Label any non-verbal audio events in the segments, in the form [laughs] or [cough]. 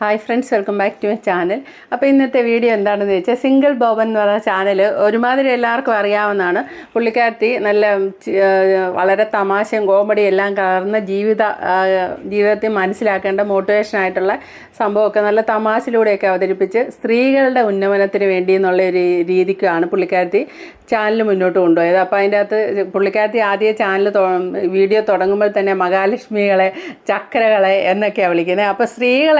Hi friends welcome back to my channel അപ്പോൾ ഇന്നത്തെ video എന്താണെന്ന് വെച്ചാൽ സിംഗിൾ ബോബൻ എന്ന് പറയുന്ന ചാനൽ ഒരുമാതിരി എല്ലാവർക്കും അറിയാവുന്നതാണ്. പുള്ളിക്കാരത്തി നല്ല വളരെ തമാശയും കോമഡിയും എല്ലാം കലർന്ന ജീവിത ജീവിതത്തിൽ മനസ്സിലാക്കേണ്ട മോട്ടിവേഷനായിട്ടുള്ള സംഭവമൊക്കെ നല്ല തമാശയിലൂടെയൊക്കെ അവതരിപ്പിച്ച് സ്ത്രീകളുടെ ഉന്നമനത്തിന് വേണ്ടി എന്നുള്ള ഒരു രീതിക്കാണ് പുള്ളിക്കാരത്തി ചാനൽ മുന്നോട്ട് കൊണ്ടുപോയത്. അപ്പോൾ അതിന്റെ അകത്ത് പുള്ളിക്കാരത്തി ആദ്യ ചാനൽ വീഡിയോ തുടങ്ങുമ്പോൾ തന്നെ മഹാലക്ഷ്മികളെ ചക്രകളെ എന്നൊക്കെയാണ് വിളിക്കുന്നത്. അപ്പോൾ സ്ത്രീകൾ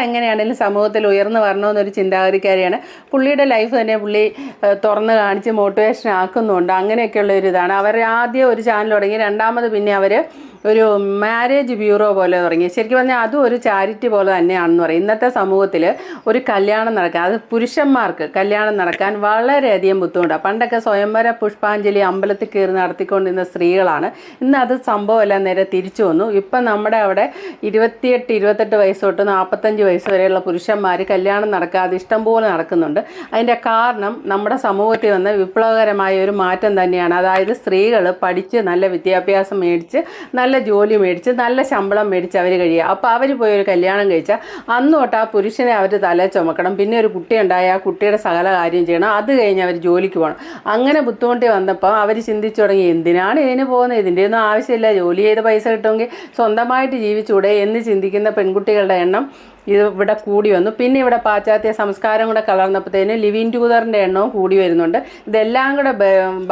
എങ്ങനെയാണെങ്കിലും സമൂഹത്തിൽ ഉയർന്നു വരണമെന്നൊരു ചിന്താഗതിക്കാരിയാണ്. പുള്ളിയുടെ ലൈഫ് തന്നെ പുള്ളി തുറന്ന് കാണിച്ച് മോട്ടിവേഷൻ ആക്കുന്നുണ്ട്. അങ്ങനെയൊക്കെയുള്ള ഒരു ഇതാണ് അവർ ആദ്യം ഒരു ചാനൽ തുടങ്ങി രണ്ടാമത് പിന്നെ അവർ ഒരു മാരേജ് ബ്യൂറോ പോലെ തുടങ്ങി. ശരിക്കും പറഞ്ഞാൽ അതും ഒരു ചാരിറ്റി പോലെ തന്നെയാണെന്ന് പറയും. ഇന്നത്തെ സമൂഹത്തിൽ ഒരു കല്യാണം നടക്കാൻ അത് പുരുഷന്മാർക്ക് കല്യാണം നടക്കാൻ വളരെയധികം ബുദ്ധിമുട്ടാണ് പണ്ടൊക്കെ സ്വയംവര പുഷ്പാഞ്ജലി അമ്പലത്തിൽ കയറി നടത്തിക്കൊണ്ടിരുന്ന സ്ത്രീകളാണ്. ഇന്ന് അത് സംഭവമെല്ലാം നേരെ തിരിച്ചു വന്നു. ഇപ്പം നമ്മുടെ അവിടെ ഇരുപത്തിയെട്ട് ഇരുപത്തെട്ട് വയസ്സ് തൊട്ട് നാൽപ്പത്തഞ്ച് വയസ്സ് വരെയുള്ള പുരുഷന്മാർ കല്യാണം നടക്കാതെ ഇഷ്ടംപോലെ നടക്കുന്നുണ്ട്. അതിന്റെ കാരണം നമ്മുടെ സമൂഹത്തിൽ വന്ന വിപ്ലവകരമായ ഒരു മാറ്റം തന്നെയാണ്. അതായത് സ്ത്രീകൾ പഠിച്ച് നല്ല വിദ്യാഭ്യാസം മേടിച്ച് നല്ല ജോലി മേടിച്ച് നല്ല ശമ്പളം മേടിച്ച് അവർ കഴിയുക അപ്പോൾ അവർ പോയി ഒരു കല്യാണം കഴിച്ചാൽ അന്ന് തൊട്ട് ആ പുരുഷനെ അവർ തല ചുമക്കണം. പിന്നെ ഒരു കുട്ടി ഉണ്ടായ ആ കുട്ടിയുടെ സകല കാര്യം ചെയ്യണം. അത് കഴിഞ്ഞ് അവർ ജോലിക്ക് പോകണം അങ്ങനെ ബുദ്ധിമുട്ടി വന്നപ്പോൾ അവർ ചിന്തിച്ചു തുടങ്ങി എന്തിനാണ് ഇതിന് പോകുന്നത് ഇതിന്റെ ഒന്നും ആവശ്യമില്ല. ജോലി ചെയ്ത് പൈസ കിട്ടുമെങ്കിൽ സ്വന്തമായിട്ട് ജീവിച്ചൂടെ എന്ന് ചിന്തിക്കുന്ന പെൺകുട്ടികളുടെ എണ്ണം ഇത് ഇവിടെ കൂടി വന്നു. പിന്നെ ഇവിടെ പാശ്ചാത്യ സംസ്കാരം കൂടെ കലർന്നപ്പോഴത്തേന് ലിവിൻ ടൂതറിന്റെ എണ്ണവും കൂടി വരുന്നുണ്ട്. ഇതെല്ലാം കൂടെ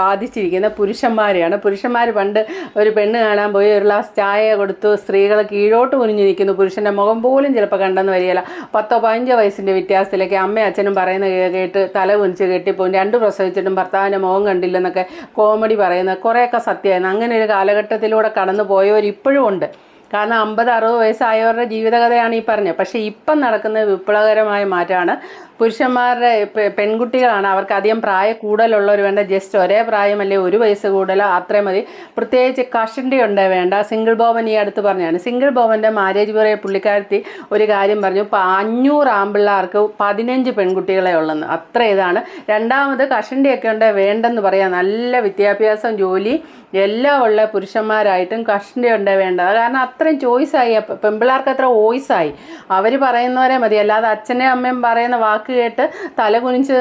ബാധിച്ചിരിക്കുന്ന പുരുഷന്മാരെയാണ്. പുരുഷന്മാർ പണ്ട് ഒരു പെണ്ണ് കാണാൻ പോയി ഒരു ഗ്ലാസ് ചായ കൊടുത്ത് സ്ത്രീകൾ കീഴോട്ട് കുനിഞ്ഞു നിൽക്കുന്നു. പുരുഷന്റെ മുഖം പോലും ചിലപ്പോൾ കണ്ടെന്ന് വരികയില്ല. പത്തോ പതിനഞ്ചോ വയസ്സിന്റെ വ്യത്യാസത്തിലേക്ക് അമ്മയും അച്ഛനും പറയുന്ന കേട്ട് തല കുനിച്ച് കെട്ടിപ്പോവും രണ്ട് പ്രസവിച്ചിട്ടും ഭർത്താവിന്റെ മുഖം കണ്ടില്ലെന്നൊക്കെ കോമഡി പറയുന്നത് കുറേയൊക്കെ സത്യമായിരുന്നു. അങ്ങനെ ഒരു കാലഘട്ടത്തിലൂടെ കടന്നു പോയവർ ഇപ്പോഴും ഉണ്ട്. കാരണം അമ്പത് അറുപത് വയസ്സായവരുടെ ജീവിതകഥയാണ് ഈ പറഞ്ഞത്. പക്ഷേ ഇപ്പം നടക്കുന്ന വിപ്ലവകരമായ മാറ്റമാണ് പുരുഷന്മാരുടെ പെൺകുട്ടികളാണ് അവർക്ക് അധികം പ്രായ കൂടുതലുള്ളവർ വേണ്ട ജസ്റ്റ് ഒരേ പ്രായമല്ലേ ഒരു വയസ്സ് കൂടുതലോ അത്രയും മതി. പ്രത്യേകിച്ച് കഷണ്ടി ഉണ്ട് വേണ്ട. സിംഗിൾ ബോബൻ ഈ അടുത്ത് പറഞ്ഞാണ് സിംഗിൾ ബോബന്റെ മാരേജ് പുറയെ പുള്ളിക്കാരത്തി ഒരു കാര്യം പറഞ്ഞു. അഞ്ഞൂറ് ആമ്പിള്ളേർക്ക് പതിനഞ്ച് പെൺകുട്ടികളെ ഉള്ളെന്ന്. അത്ര ഇതാണ്. രണ്ടാമത് കഷണ്ടിയൊക്കെ ഉണ്ട് വേണ്ടെന്ന് പറയാം. നല്ല വിദ്യാഭ്യാസം ജോലി എല്ലാം ഉള്ള പുരുഷന്മാരായിട്ടും കഷണ്ടി ഉണ്ട് വേണ്ടത് കാരണം അത്രയും ചോയ്സായി പെൺപിള്ളേർക്ക് അത്ര വോയിസായി അവർ പറയുന്നവരെ മതി. അല്ലാതെ അച്ഛനെയും അമ്മയും പറയുന്ന വാക്ക് കേട്ട് തല കുനിച്ച്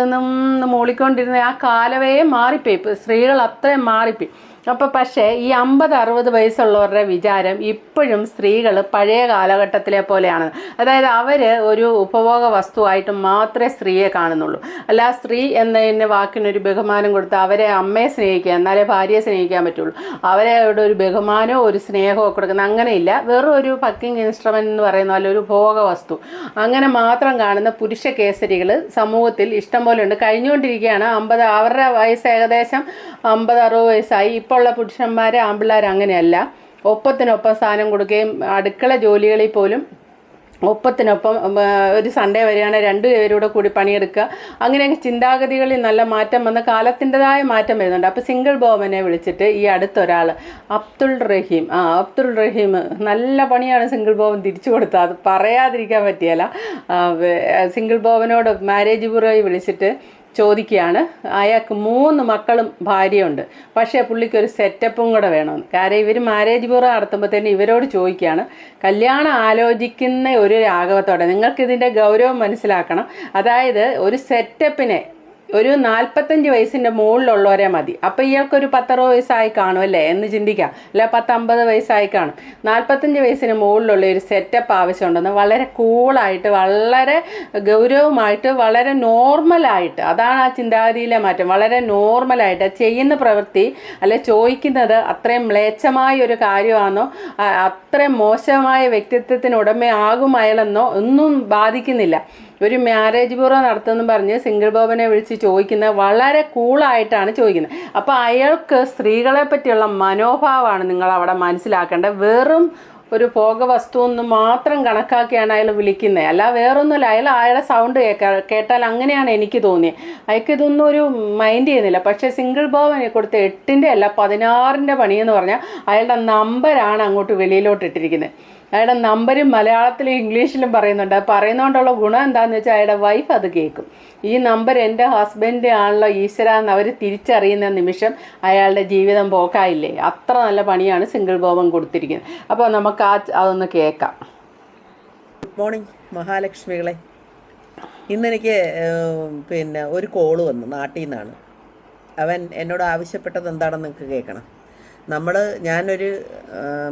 മൂളിക്കൊണ്ടിരുന്ന ആ കാലവേ മാറിപ്പോയി. സ്ത്രീകൾ അത്രയും മാറിപ്പോയി. അപ്പോൾ പക്ഷേ ഈ അമ്പത് അറുപത് വയസ്സുള്ളവരുടെ വിചാരം ഇപ്പോഴും സ്ത്രീകൾ പഴയ കാലഘട്ടത്തിലെ പോലെയാണ്. അതായത് അവർ ഒരു ഉപഭോഗ വസ്തുവായിട്ട് മാത്രമേ സ്ത്രീയെ കാണുന്നുള്ളൂ. അല്ല സ്ത്രീ എന്നതിന് വാക്കിനൊരു ബഹുമാനം കൊടുത്ത് അവരെ അമ്മയെ സ്നേഹിക്കുക എന്നാലേ ഭാര്യയെ സ്നേഹിക്കാൻ പറ്റുള്ളൂ. അവരെ അവിടെ ഒരു ബഹുമാനമോ ഒരു സ്നേഹമോ കൊടുക്കുന്ന അങ്ങനെയില്ല വെറും ഒരു പക്കിംഗ് ഇൻസ്ട്രുമെന്റ് എന്ന് പറയുന്ന പോലെ ഒരു ഉപഭോഗ വസ്തു. അങ്ങനെ മാത്രം കാണുന്ന പുരുഷ കേസരികൾ സമൂഹത്തിൽ ഇഷ്ടം പോലെ ഉണ്ട്. കഴിഞ്ഞുകൊണ്ടിരിക്കുകയാണ് അമ്പത് അവരുടെ വയസ്സ് ഏകദേശം അമ്പത് അറുപത് വയസ്സായി. ഇപ്പോൾ ഉള്ള പുരുഷന്മാരെ ആമ്പിള്ളേർ അങ്ങനെയല്ല. ഒപ്പത്തിനൊപ്പം സ്ഥാനം കൊടുക്കുകയും അടുക്കള ജോലികളിൽ പോലും ഒപ്പത്തിനൊപ്പം ഒരു സൺഡേ വരികയാണെങ്കിൽ രണ്ടു പേരൂടെ കൂടി പണിയെടുക്കുക. അങ്ങനെയൊക്കെ ചിന്താഗതികളിൽ നല്ല മാറ്റം വന്ന കാലത്തിന്റെതായ മാറ്റം വരുന്നുണ്ട്. അപ്പോൾ സിംഗിൾ ബോബനെ വിളിച്ചിട്ട് ഈ അടുത്തൊരാൾ അബ്ദുൾ റഹീം ആ അബ്ദുൾ റഹീം നല്ല പണിയാണ് സിംഗിൾ ബോബൻ തിരിച്ചു കൊടുത്തത്. അത് പറയാതിരിക്കാൻ പറ്റിയല്ല. സിംഗിൾ ബോബനോട് മാരേജ് ബ്യൂറോയിൽ വിളിച്ചിട്ട് ചോദിക്കുകയാണ്. അയാൾക്ക് മൂന്ന് മക്കളും ഭാര്യയുണ്ട്. പക്ഷേ പുള്ളിക്ക് ഒരു സെറ്റപ്പും കൂടെ വേണമെന്ന് കാരണം ഇവർ മാരേജ് ബ്യൂറോ നടത്തുമ്പോഴത്തേന് ഇവരോട് ചോദിക്കുകയാണ്. കല്യാണം ആലോചിക്കുന്ന ഒരു രാഘവത്തോടെ നിങ്ങൾക്ക് ഇതിന്റെ ഗൗരവം മനസ്സിലാക്കണം. അതായത് ഒരു സെറ്റപ്പിനെ ഒരു നാൽപ്പത്തഞ്ച് വയസ്സിന്റെ മുകളിലുള്ളവരെ മതി. അപ്പോൾ ഇയാൾക്കൊരു പത്തറുപത് വയസ്സായി കാണും അല്ലേ? എന്ന് ചിന്തിക്കാം. അല്ല പത്തമ്പത് വയസ്സായി കാണും. നാൽപ്പത്തഞ്ച് വയസ്സിന് മുകളിലുള്ള ഒരു സെറ്റപ്പ് ആവശ്യമുണ്ടെന്ന് വളരെ കൂളായിട്ട് വളരെ ഗൗരവമായിട്ട് വളരെ നോർമലായിട്ട് അതാണ് ആ ചിന്താഗതിയിലെ മാറ്റം. വളരെ നോർമലായിട്ട് ചെയ്യുന്ന പ്രവൃത്തി അല്ലെ ചോദിക്കുന്നത് അത്രയും മ്ലേച്ഛമായ ഒരു കാര്യമാണോ? അത്രയും മോശമായ വ്യക്തിത്വത്തിന് ഉടമയാകും അയാളെന്നോ ഒന്നും ബാധിക്കുന്നില്ല. ഒരു മാരേജ് ബ്യൂറോ നടത്തുമെന്ന് പറഞ്ഞ് സിംഗിൾ ബോബനെ വിളിച്ച് ചോദിക്കുന്നത് വളരെ കൂളായിട്ടാണ് ചോദിക്കുന്നത്. അപ്പോൾ അയാൾക്ക് സ്ത്രീകളെ പറ്റിയുള്ള മനോഭാവമാണ് നിങ്ങൾ അവിടെ മനസ്സിലാക്കേണ്ടത്. വെറും ഒരു ഭോഗവസ്തു എന്ന് മാത്രം കണക്കാക്കിയാണ് അയാൾ വിളിക്കുന്നത്. അല്ല വേറൊന്നുമില്ല. അയാൾ അയാളെ സൗണ്ട് കേൾക്കാ കേട്ടാൽ അങ്ങനെയാണ് എനിക്ക് തോന്നിയത് അയാൾക്ക് ഇതൊന്നും ഒരു മൈൻഡ് ചെയ്യുന്നില്ല. പക്ഷേ സിംഗിൾ ബോവനെ കൊടുത്ത എട്ടിന്റെ അല്ല പതിനാറിന്റെ പണിയെന്ന് പറഞ്ഞാൽ അയാളുടെ നമ്പരാണ് അങ്ങോട്ട് വെളിയിലോട്ട് ഇട്ടിരിക്കുന്നത്. അയാളുടെ നമ്പരും മലയാളത്തിലും ഇംഗ്ലീഷിലും പറയുന്നുണ്ട്. പറയുന്നതുകൊണ്ടുള്ള ഗുണം എന്താണെന്ന് വെച്ചാൽ അയാളുടെ വൈഫ് അത് കേൾക്കും. ഈ നമ്പർ എന്റെ ഹസ്ബൻഡ് ആണല്ലോ ഈശ്വര എന്ന് അവർ തിരിച്ചറിയുന്ന നിമിഷം അയാളുടെ ജീവിതം പോക്കായില്ലേ? അത്ര നല്ല പണിയാണ് സിംഗിൾ ബോബൻ കൊടുത്തിരിക്കുന്നത്. അപ്പോൾ നമുക്ക് ആ അതൊന്ന് കേൾക്കാം. ഗുഡ് മോർണിംഗ് മഹാലക്ഷ്മികളെ. ഇന്നെനിക്ക് പിന്നെ ഒരു കോൾ വന്നു നാട്ടിൽ നിന്നാണ്. അവൻ എന്നോട് ആവശ്യപ്പെട്ടത് എന്താണെന്ന് നിങ്ങൾക്ക് കേൾക്കണം. നമ്മൾ ഞാനൊരു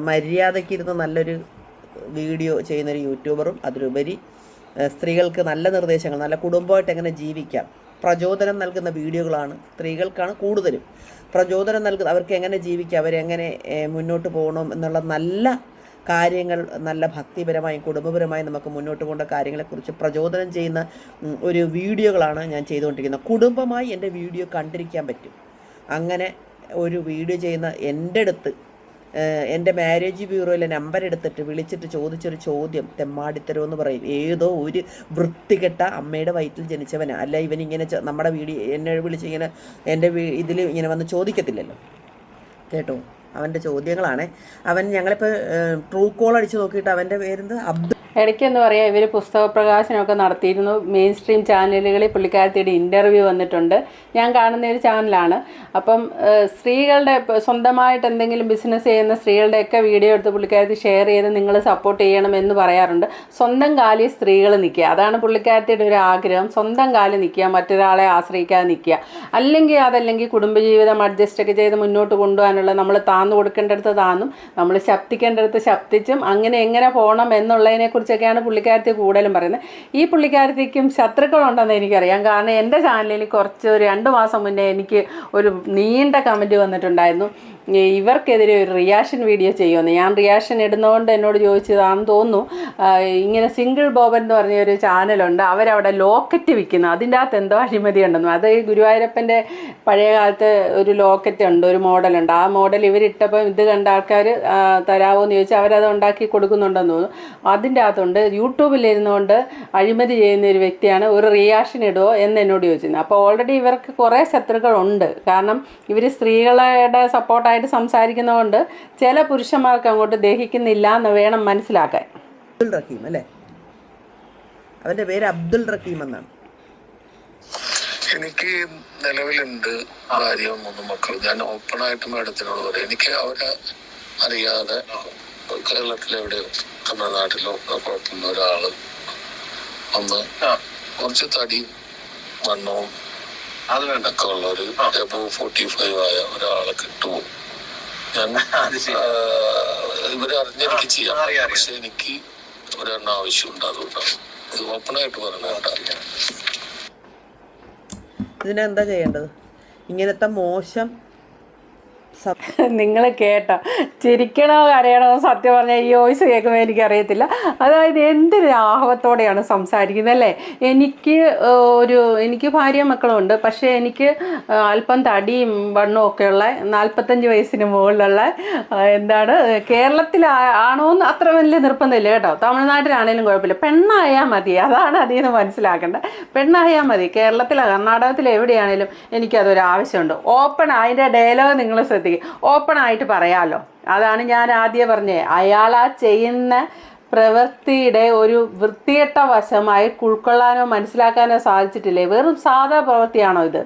മര്യാദയ്ക്കിരുന്ന് നല്ലൊരു വീഡിയോ ചെയ്യുന്നൊരു യൂട്യൂബറും അതിലുപരി സ്ത്രീകൾക്ക് നല്ല നിർദ്ദേശങ്ങൾ നല്ല കുടുംബമായിട്ട് എങ്ങനെ ജീവിക്കാം. പ്രചോദനം നൽകുന്ന വീഡിയോകളാണ് സ്ത്രീകൾക്കാണ് കൂടുതലും. പ്രചോദനം നൽകുന്ന അവർക്ക് എങ്ങനെ ജീവിക്കാം അവരെങ്ങനെ മുന്നോട്ട് പോകണം എന്നുള്ള നല്ല കാര്യങ്ങൾ നല്ല ഭക്തിപരമായും കുടുംബപരമായും നമുക്ക് മുന്നോട്ട് പോകേണ്ട കാര്യങ്ങളെക്കുറിച്ച് പ്രചോദനം ചെയ്യുന്ന ഒരു വീഡിയോകളാണ് ഞാൻ ചെയ്തുകൊണ്ടിരിക്കുന്നത്. കുടുംബമായി എന്റെ വീഡിയോ കണ്ടിരിക്കാൻ പറ്റും. അങ്ങനെ ഒരു വീഡിയോ ചെയ്യുന്ന എന്റെ അടുത്ത് എന്റെ മാരേജ് ബ്യൂറോയിലെ നമ്പർ എടുത്തിട്ട് വിളിച്ചിട്ട് ചോദിച്ചൊരു ചോദ്യം തെമ്മാടിത്തരം എന്ന് പറയും. ഏതോ ഒരു വൃത്തികെട്ട അമ്മയുടെ വയറ്റിൽ ജനിച്ചവനാ. അല്ല ഇവൻ ഇങ്ങനെ നമ്മുടെ വീഡിയോ എന്നെ വിളിച്ച് ഇങ്ങനെ എന്റെ ഇതിൽ ഇങ്ങനെ വന്ന് ചോദിക്കത്തില്ലല്ലോ. കേട്ടോ? അവന്റെ ചോദ്യങ്ങളാണ്. അവൻ ഞങ്ങളിപ്പോൾ ട്രൂ കോൾ അടിച്ച് നോക്കിയിട്ട് അവന്റെ പേരെന്ത്? അബ്ദുൾ ഇടയ്ക്കെന്ന് പറയാം ഇവർ പുസ്തക പ്രകാശനമൊക്കെ നടത്തിയിരുന്നു. മെയിൻ സ്ട്രീം ചാനലുകളിൽ പുള്ളിക്കാരത്തിയുടെ ഇന്റർവ്യൂ വന്നിട്ടുണ്ട്. ഞാൻ കാണുന്ന ഒരു ചാനലാണ് അപ്പം സ്ത്രീകളുടെ സ്വന്തമായിട്ട് എന്തെങ്കിലും ബിസിനസ് ചെയ്യുന്ന സ്ത്രീകളുടെയൊക്കെ വീഡിയോ എടുത്ത് പുള്ളിക്കാരത്തി ഷെയർ ചെയ്ത് നിങ്ങൾ സപ്പോർട്ട് ചെയ്യണമെന്ന് പറയാറുണ്ട്. സ്വന്തം കാലിൽ സ്ത്രീകൾ നിൽക്കുക. അതാണ് പുള്ളിക്കാരത്തിയുടെ ഒരു ആഗ്രഹം. സ്വന്തം കാലിൽ നിൽക്കുക മറ്റൊരാളെ ആശ്രയിക്കാതെ നിൽക്കുക. അല്ലെങ്കിൽ അതല്ലെങ്കിൽ കുടുംബജീവിതം അഡ്ജസ്റ്റ് ഒക്കെ ചെയ്ത് മുന്നോട്ട് കൊണ്ടുപോകാനുള്ള നമ്മൾ താന്നു കൊടുക്കേണ്ടടുത്ത് താന്നും നമ്മൾ ശക്തിക്കേണ്ടടുത്ത് ശക്തിച്ചും അങ്ങനെ എങ്ങനെ പോകണം എന്നുള്ളതിനെ കുറിച്ചൊക്കെയാണ് പുള്ളിക്കാരത്തി കൂടുതലും പറയുന്നത്. ഈ പുള്ളിക്കാരത്തിക്കും ശത്രുക്കളുണ്ടെന്ന് എനിക്കറിയാം. കാരണം എന്റെ ചാനലിൽ കുറച്ച് രണ്ട് മാസം മുന്നേ എനിക്ക് ഒരു നീണ്ട കമന്റ് വന്നിട്ടുണ്ടായിരുന്നു. ഇവർക്കെതിരെ ഒരു റിയാക്ഷൻ വീഡിയോ ചെയ്യുമെന്ന്. ഞാൻ റിയാക്ഷൻ ഇടുന്നതുകൊണ്ട് എന്നോട് ചോദിച്ചതാണെന്ന് തോന്നുന്നു. ഇങ്ങനെ സിംഗിൾ ബോബൻ എന്ന് പറഞ്ഞ ഒരു ചാനലുണ്ട് അവരവിടെ ലോക്കറ്റ് വിൽക്കുന്നു. അതിന്റെ അകത്ത് എന്തോ അഴിമതി ഉണ്ടെന്നു അത് ഗുരുവായൂരപ്പന്റെ പഴയ കാലത്ത് ഒരു ലോക്കറ്റ് ഉണ്ട് ഒരു മോഡലുണ്ട് ആ മോഡൽ ഇവരിട്ടപ്പോൾ ഇത് കണ്ട ആൾക്കാർ തരാമോ എന്ന് ചോദിച്ചാൽ അവരത് ഉണ്ടാക്കി കൊടുക്കുന്നുണ്ടെന്ന് തോന്നുന്നു. അതിന്റെ അകത്തുണ്ട് യൂട്യൂബിലിരുന്നുകൊണ്ട് അഴിമതി ചെയ്യുന്ന ഒരു വ്യക്തിയാണ്. ഒരു റിയാക്ഷൻ ഇടുമോ എന്ന് എന്നോട് ചോദിച്ചിരുന്നു. അപ്പോൾ ഓൾറെഡി ഇവർക്ക് കുറേ ശത്രുക്കളുണ്ട്. കാരണം ഇവർ സ്ത്രീകളുടെ സപ്പോർട്ടായിട്ട് സംസാരിക്കുന്നതുകൊണ്ട് ചില പുരുഷന്മാർക്ക് അങ്ങോട്ട് ദഹിക്കുന്നില്ല എന്ന് വേണം മനസ്സിലാക്കാൻ. അബ്ദുൾ റഹീം അല്ലേ? അവന്റെ പേര് അബ്ദുൾ റഹീം എന്നാണ്. എനിക്ക് നിലവിലുണ്ട് ഭാര്യ മൂന്ന് മക്കൾ ഞാൻ ഓപ്പൺ ആയിട്ട് മേഡത്തിനോട് പറയും. എനിക്ക് അവരെ അറിയാതെ കേരളത്തിലെവിടെയോ തമിഴ്നാട്ടിലോ കുഴപ്പമുള്ള ഒരാൾ ഒന്ന് കുറച്ച് തടി വണ്ണവും അത് വേണ്ടൊക്കെ ഉള്ള ഒരു എബോ ഫോർട്ടി ഫൈവ് ആയ ഒരാളെ കിട്ടുമോ? ഇവരെ അറിഞ്ഞെനിക്ക് ചെയ്യാം. പക്ഷെ എനിക്ക് ഒരെണ്ണം ആവശ്യമുണ്ട് അതുകൊണ്ടാണ് ഇത് ഓപ്പൺ ആയിട്ട് പറഞ്ഞുകൊണ്ടാണ് ഇതിനെന്താ ചെയ്യേണ്ടത്? ഇങ്ങനത്തെ മോശം നിങ്ങൾ കേട്ടോ. ചിരിക്കണോ കരയണോ സത്യം പറഞ്ഞാൽ ഈ വോയിസ് കേൾക്കുമ്പോൾ എനിക്കറിയത്തില്ല. അതായത് എന്ത് ആഹവത്തോടെയാണ് സംസാരിക്കുന്നത് അല്ലേ? എനിക്ക് ഒരു എനിക്ക് ഭാര്യ മക്കളും ഉണ്ട് പക്ഷേ എനിക്ക് അല്പം തടിയും വണ്ണവും ഒക്കെയുള്ള നാൽപ്പത്തഞ്ച് വയസ്സിന് മുകളിലുള്ള എന്താണ് കേരളത്തിൽ ആണോ എന്ന് അത്ര വലിയ നിർബന്ധമില്ല കേട്ടോ. തമിഴ്നാട്ടിലാണേലും കുഴപ്പമില്ല. പെണ്ണായാൽ മതി. അതാണ് അതിൽ നിന്ന് മനസ്സിലാക്കേണ്ടത്. പെണ്ണായാൽ മതി. കേരളത്തിലോ കർണാടകത്തിലോ എവിടെയാണേലും എനിക്കതൊരു ആവശ്യമുണ്ട് ഓപ്പൺ അതിന്റെ ഡയലോഗ് നിങ്ങൾ ശ്രദ്ധിക്കുക ഓപ്പൺ ആയിട്ട് പറയാമല്ലോ അതാണ് ഞാൻ ആദ്യം പറഞ്ഞത് അയാൾ ആ ചെയ്യുന്ന പ്രവൃത്തിയുടെ ഒരു വൃത്തികെട്ട വശമായി ഉൾക്കൊള്ളാനോ മനസ്സിലാക്കാനോ സാധിച്ചിട്ടില്ലേ? വെറും സാധാ പ്രവൃത്തിയാണോ ഇത്?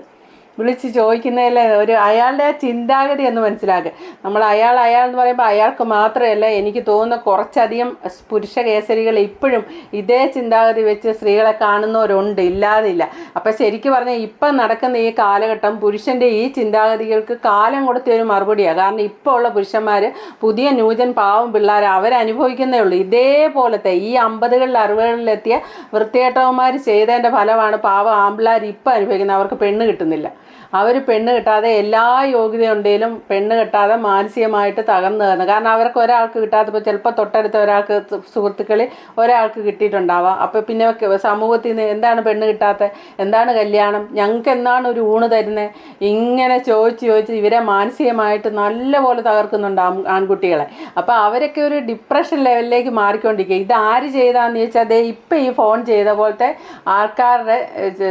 വിളിച്ച് ചോദിക്കുന്നതിലെ ഒരു അയാളുടെ ചിന്താഗതി എന്ന് മനസ്സിലാക്കുക നമ്മൾ അയാൾ അയാൾ എന്ന് പറയുമ്പോൾ അയാൾക്ക് മാത്രമല്ല എനിക്ക് തോന്നുന്ന കുറച്ചധികം പുരുഷ കേസരികൾ ഇപ്പോഴും ഇതേ ചിന്താഗതി വെച്ച് സ്ത്രീകളെ കാണുന്നവരുണ്ട് ഇല്ലാതില്ല. അപ്പം ശരിക്കും പറഞ്ഞാൽ ഇപ്പം നടക്കുന്ന ഈ കാലഘട്ടം പുരുഷന്റെ ഈ ചിന്താഗതികൾക്ക് കാലം കൊടുത്തൊരു മറുപടിയാണ് കാരണം ഇപ്പോൾ ഉള്ള പുരുഷന്മാർ പുതിയ ന്യൂജൻ പാവം പിള്ളേർ അവരനുഭവിക്കുന്നേ ഉള്ളൂ. ഇതേപോലത്തെ ഈ അമ്പതുകളിൽ അറുപതുകളിലെത്തിയ വൃത്തിയേട്ടവന്മാർ ചെയ്തതിന്റെ ഫലമാണ് പാവം ആമ്പിള്ളേർ ഇപ്പം അനുഭവിക്കുന്നത്. അവർക്ക് പെണ്ണ് കിട്ടുന്നില്ല. അവർ പെണ്ണ് കിട്ടാതെ എല്ലാ യോഗ്യതയുണ്ടെങ്കിലും പെണ്ണ് കിട്ടാതെ മാനസികമായിട്ട് തകർന്നു കയറുന്നു. കാരണം അവർക്ക് ഒരാൾക്ക് കിട്ടാത്തപ്പോൾ ചിലപ്പോൾ തൊട്ടടുത്ത ഒരാൾക്ക് സുഹൃത്തുക്കളിൽ ഒരാൾക്ക് കിട്ടിയിട്ടുണ്ടാവാം. അപ്പോൾ പിന്നെ സമൂഹത്തിൽ നിന്ന് എന്താണ് പെണ്ണ് കിട്ടാത്ത? എന്താണ് കല്യാണം? ഞങ്ങൾക്ക് എന്താണ് ഒരു ഊണ് തരുന്നത് ഇങ്ങനെ ചോദിച്ച് ചോദിച്ച് ഇവരെ മാനസികമായിട്ട് നല്ലപോലെ തകർക്കുന്നുണ്ട് ആൺകുട്ടികളെ. അപ്പോൾ അവരൊക്കെ ഒരു ഡിപ്രഷൻ ലെവലിലേക്ക് മാറിക്കൊണ്ടിരിക്കുക. ഇത് ആര് ചെയ്താന്ന് ചോദിച്ചാൽ അതേ ഇപ്പം ഈ ഫോൺ ചെയ്ത പോലത്തെ ആൾക്കാരുടെ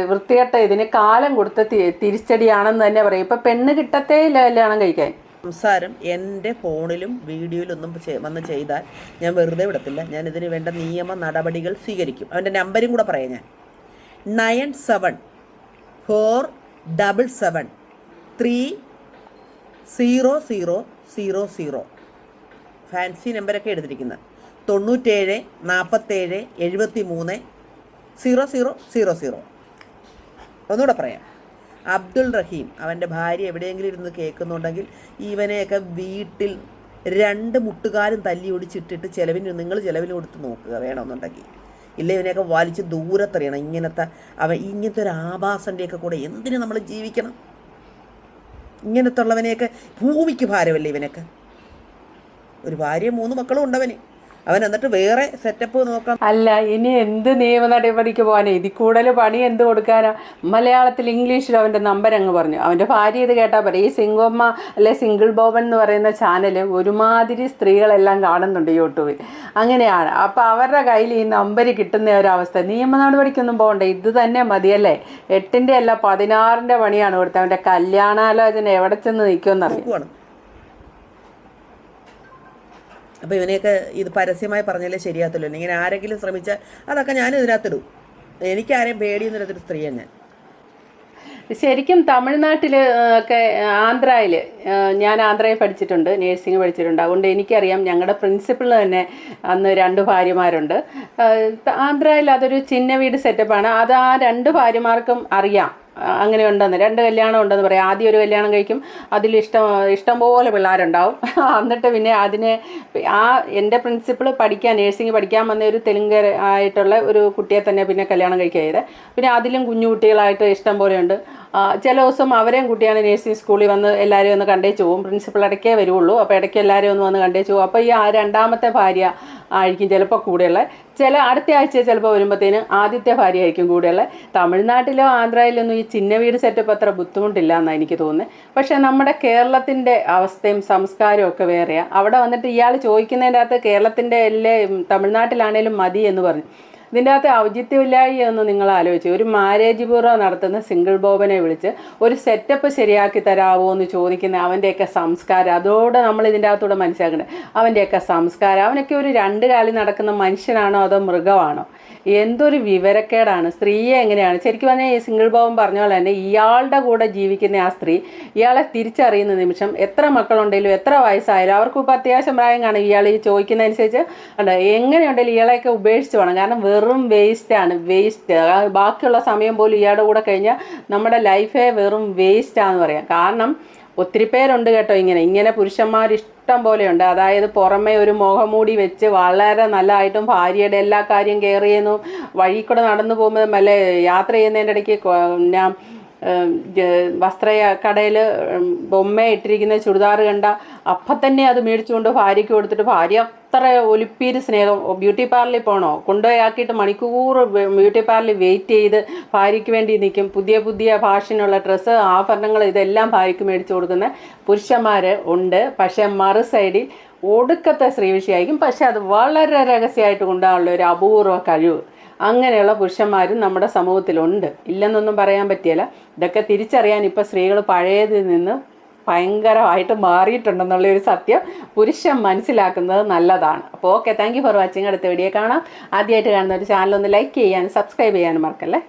വൃത്തികെട്ട ഇതിന് കാലം കൊടുത്ത് തി- തിരിച്ചടിയാണെന്ന് തന്നെ പറയും. ഇപ്പം പെണ്ണ് കിട്ടത്തേ ഇല്ല കല്യാണം കഴിക്കാൻ. സംസാരം എന്റെ ഫോണിലും വീഡിയോയിലൊന്നും ഒന്നും വന്ന് ചെയ്താൽ ഞാൻ വെറുതെ വിടത്തില്ല. ഞാൻ ഇതിന് വേണ്ട നിയമ നടപടികൾ സ്വീകരിക്കും. അവന്റെ നമ്പരും കൂടെ പറയാം ഞാൻ. Nine seven four double seven three zero zero zero zero. Fancy നമ്പരൊക്കെ എടുത്തിരിക്കുന്നത് തൊണ്ണൂറ്റേഴ് നാൽപ്പത്തേഴ് എഴുപത്തി മൂന്ന് സീറോ സീറോ സീറോ സീറോ. ഒന്നുകൂടെ പറയാം. അബ്ദുൾ റഹീം അവന്റെ ഭാര്യ എവിടെയെങ്കിലും ഇരുന്ന് കേൾക്കുന്നുണ്ടെങ്കിൽ ഇവനെയൊക്കെ വീട്ടിൽ രണ്ട് മുട്ടുകാരും തല്ലി ഒടിച്ചിട്ടിട്ട് ചിലവിന് നിങ്ങൾ ചിലവിന് കൊടുത്ത് നോക്കുക വേണമെന്നുണ്ടെങ്കിൽ. ഇല്ല ഇവനെയൊക്കെ വലിച്ച് ദൂരത്തെറിയണം. ഇങ്ങനത്തെ അവ ഇങ്ങനത്തെ ഒരു ആഭാസന്റെയൊക്കെ കൂടെ എന്തിനു നമ്മൾ ജീവിക്കണം? ഇങ്ങനത്തെ ഉള്ളവനെയൊക്കെ ഭൂമിക്ക് ഭാരമല്ലേ ഇവനൊക്കെ? ഒരു ഭാര്യയും മൂന്ന് മക്കളും ഉണ്ടവന്. അവൻ എന്നിട്ട് വേറെ സെറ്റപ്പ് നോക്കാം. അല്ല ഇനി എന്ത് നിയമ നടപടിക്ക് പോകാനാ? ഇതിൽ കൂടുതൽ പണി എന്ത് കൊടുക്കാനാ? മലയാളത്തിൽ ഇംഗ്ലീഷിൽ അവന്റെ നമ്പർ അങ്ങ് പറഞ്ഞു. അവന്റെ ഭാര്യ ഇത് കേട്ടാൽ പറയും ഈ സിംഗമ്മ അല്ലെ സിംഗിൾ ബോബൻ എന്ന് പറയുന്ന ചാനൽ ഒരുമാതിരി സ്ത്രീകളെല്ലാം കാണുന്നുണ്ട് യൂട്യൂബിൽ. അങ്ങനെയാണ്. അപ്പോൾ അവരുടെ കയ്യിൽ ഈ നമ്പർ കിട്ടുന്ന ഒരവസ്ഥ നിയമ നടപടിക്കൊന്നും പോകണ്ട. ഇത് തന്നെ മതിയല്ലേ എട്ടിന്റെ അല്ല പതിനാറിന്റെ പണിയാണ് കൊടുത്തത്. അവന്റെ കല്യാണാലോചന എവിടെ ചെന്ന് നിൽക്കുമെന്നറിയാം അപ്പോൾ ഇവനെയൊക്കെ ഇത് പരസ്യമായി പറഞ്ഞാലേ ശരിയാത്തില്ലല്ലോ ഇങ്ങനെ ആരെങ്കിലും ശ്രമിച്ചാൽ അതൊക്കെ ഞാൻ ഇതിനകത്തിടും. എനിക്കാരെയും പേടിയൊന്നുമില്ലാത്തൊരു സ്ത്രീയാണ് ഞാൻ. ശരിക്കും തമിഴ്നാട്ടിൽ ഒക്കെ ആന്ധ്രയിൽ ഞാൻ ആന്ധ്രയിൽ പഠിച്ചിട്ടുണ്ട് നേഴ്സിംഗ് പഠിച്ചിട്ടുണ്ട്. അതുകൊണ്ട് എനിക്കറിയാം ഞങ്ങളുടെ പ്രിൻസിപ്പൾ തന്നെ അന്ന് രണ്ട് ഭാര്യമാരുണ്ട്. ആന്ധ്രയിൽ അതൊരു ചിന്ന വീട് സെറ്റപ്പാണ്. അത് ആ രണ്ട് ഭാര്യമാർക്കും അറിയാം. അങ്ങനെ ഉണ്ടെന്ന്. രണ്ട് കല്യാണം ഉണ്ടെന്ന് പറയാം. ആദ്യം ഒരു കല്യാണം കഴിക്കും. അതിൽ ഇഷ്ടം ഇഷ്ടംപോലെ പിള്ളേരുണ്ടാവും. [laughs] എന്നിട്ട് പിന്നെ അതിനെ ആ എന്റെ പ്രിൻസിപ്പിൾ പഠിക്കാൻ നേഴ്സിംഗ് പഠിക്കാൻ വന്ന ഒരു തെലുങ്ക് ആയിട്ടുള്ള ഒരു കുട്ടിയെ തന്നെ പിന്നെ കല്യാണം കഴിക്കുക പിന്നെ അതിലും കുഞ്ഞു കുട്ടികളായിട്ട് ഇഷ്ടം പോലെയുണ്ട് ചില ദിവസം അവരെയും കുട്ടിയാണ് നേഴ്സിംഗ് സ്കൂളിൽ വന്ന് എല്ലാവരെയും ഒന്ന് കണ്ടേച്ചു പോകും പ്രിൻസിപ്പൾ ഇടയ്ക്കേ വരുള്ളൂ അപ്പോൾ ഇടയ്ക്ക് എല്ലാവരെയും ഒന്ന് വന്ന് കണ്ടേച്ചു അപ്പോൾ ഈ ആ രണ്ടാമത്തെ ഭാര്യ ആയിരിക്കും ചിലപ്പോൾ കൂടെയുള്ള ചില അടുത്ത ആഴ്ച ചിലപ്പോൾ വരുമ്പോഴത്തേന് ആദ്യത്തെ ഭാര്യ ആയിരിക്കും കൂടെയുള്ള. തമിഴ്നാട്ടിലോ ആന്ധ്രയിലോ ഒന്നും ഈ ചിന്ന വീട് സെറ്റപ്പ് അത്ര ബുദ്ധിമുട്ടില്ല എന്നാണ് എനിക്ക് തോന്നുന്നത്. പക്ഷേ നമ്മുടെ കേരളത്തിന്റെ അവസ്ഥയും സംസ്കാരവും ഒക്കെ വേറെയാണ് അവിടെ വന്നിട്ട് ഇയാൾ ചോദിക്കുന്നതിന്റെ അകത്ത് കേരളത്തിന്റെ എല്ലാം തമിഴ്നാട്ടിലാണേലും മതി എന്ന് പറഞ്ഞു. ഇതിന്റെ അകത്ത് ഔചിത്യമില്ലായി എന്ന് നിങ്ങൾ ആലോചിച്ചു. ഒരു മാരേജ് ബ്യൂറോ നടത്തുന്ന സിംഗിൾ ബോബനെ വിളിച്ച് ഒരു സെറ്റപ്പ് ശരിയാക്കി തരാമോ എന്ന് ചോദിക്കുന്ന അവന്റെയൊക്കെ സംസ്കാരം. അതോടെ നമ്മൾ ഇതിന്റെ അകത്തൂടെ മനസ്സിലാക്കേണ്ടത് അവന്റെയൊക്കെ സംസ്കാരം. അവനൊക്കെ ഒരു രണ്ട് കാലിൽ നടക്കുന്ന മനുഷ്യനാണോ അതോ മൃഗമാണോ? എന്തൊരു വിവരക്കേടാണ്. സ്ത്രീയെ എങ്ങനെയാണ്? ശരിക്കും പറഞ്ഞാൽ ഈ സിംഗിൾ ബോബൻ പറഞ്ഞ പോലെ തന്നെ ഇയാളുടെ കൂടെ ജീവിക്കുന്ന ആ സ്ത്രീ ഇയാളെ തിരിച്ചറിയുന്ന നിമിഷം എത്ര മക്കളുണ്ടെങ്കിലും എത്ര വയസ്സായാലും അവർക്ക് ഇപ്പോൾ അത്യാവശ്യം പ്രായം കാണും ഇയാൾ ഈ ചോദിക്കുന്നതനുസരിച്ച് ഉണ്ട് എങ്ങനെയുണ്ടെങ്കിലും ഇയാളെയൊക്കെ ഉപേക്ഷിച്ച് വേണം കാരണം വെറും വേസ്റ്റാണ് വേസ്റ്റ് ബാക്കിയുള്ള സമയം പോലും ഇയാളുടെ കൂടെ കഴിഞ്ഞാൽ നമ്മുടെ ലൈഫേ വെറും വേസ്റ്റാന്ന് പറയാം. കാരണം ഒത്തിരി പേരുണ്ട് കേട്ടോ ഇങ്ങനെ. ഇങ്ങനെ പുരുഷന്മാർ ഇഷ്ടം പോലെയുണ്ട്. അതായത് പുറമേ ഒരു മുഖമൂടി വെച്ച് വളരെ നല്ലതായിട്ടും ഭാര്യയുടെ എല്ലാ കാര്യം കെയർ ചെയ്യുന്നു. വഴി നടന്നു പോകുമ്പോൾ അല്ലെ യാത്ര ചെയ്യുന്നതിന്റെ ഇടയ്ക്ക് ഞാൻ വസ്ത്ര കടയിൽ ബൊമ്മ ഇട്ടിരിക്കുന്ന ചുരിദാർ കണ്ട അപ്പം തന്നെ അത് മേടിച്ചുകൊണ്ട് ഭാര്യയ്ക്ക് കൊടുത്തിട്ട് ഭാര്യ അത്ര ഒലിപ്പീര് സ്നേഹം. ബ്യൂട്ടി പാർലറിൽ പോകണോ കൊണ്ടുപോയി ആക്കിയിട്ട് മണിക്കൂർ ബ്യൂട്ടി പാർലറിൽ വെയിറ്റ് ചെയ്ത് ഭാര്യയ്ക്ക് വേണ്ടി നിൽക്കും പുതിയ പുതിയ ഫാഷനുള്ള ഡ്രസ്സ് ആഭരണങ്ങൾ ഇതെല്ലാം ഭാര്യയ്ക്ക് മേടിച്ചു കൊടുക്കുന്ന പുരുഷന്മാർ ഉണ്ട്. പക്ഷേ മറു സൈഡിൽ ഒടുക്കത്തെ ശ്രീവിഷയായിരിക്കും പക്ഷെ അത് വളരെ രഹസ്യമായിട്ട് കൊണ്ടുപോകാനുള്ള ഒരു അപൂർവ കഴിവ്. അങ്ങനെയുള്ള പുരുഷന്മാരും നമ്മുടെ സമൂഹത്തിലുണ്ട്. ഇല്ലെന്നൊന്നും പറയാൻ പറ്റിയല്ല. ഇതൊക്കെ തിരിച്ചറിയാൻ ഇപ്പോൾ സ്ത്രീകൾ പഴയതിൽ നിന്ന് ഭയങ്കരമായിട്ട് മാറിയിട്ടുണ്ടെന്നുള്ള ഒരു സത്യം പുരുഷൻ മനസ്സിലാക്കുന്നത് നല്ലതാണ്. അപ്പോൾ okay thank you for watching അടുത്ത വീഡിയോ കാണാം. ആദ്യമായിട്ട് കാണുന്ന ഒരു ചാനൽ ഒന്ന് ലൈക്ക് ചെയ്യാനും സബ്സ്ക്രൈബ് ചെയ്യാനും മറക്കല്ലേ?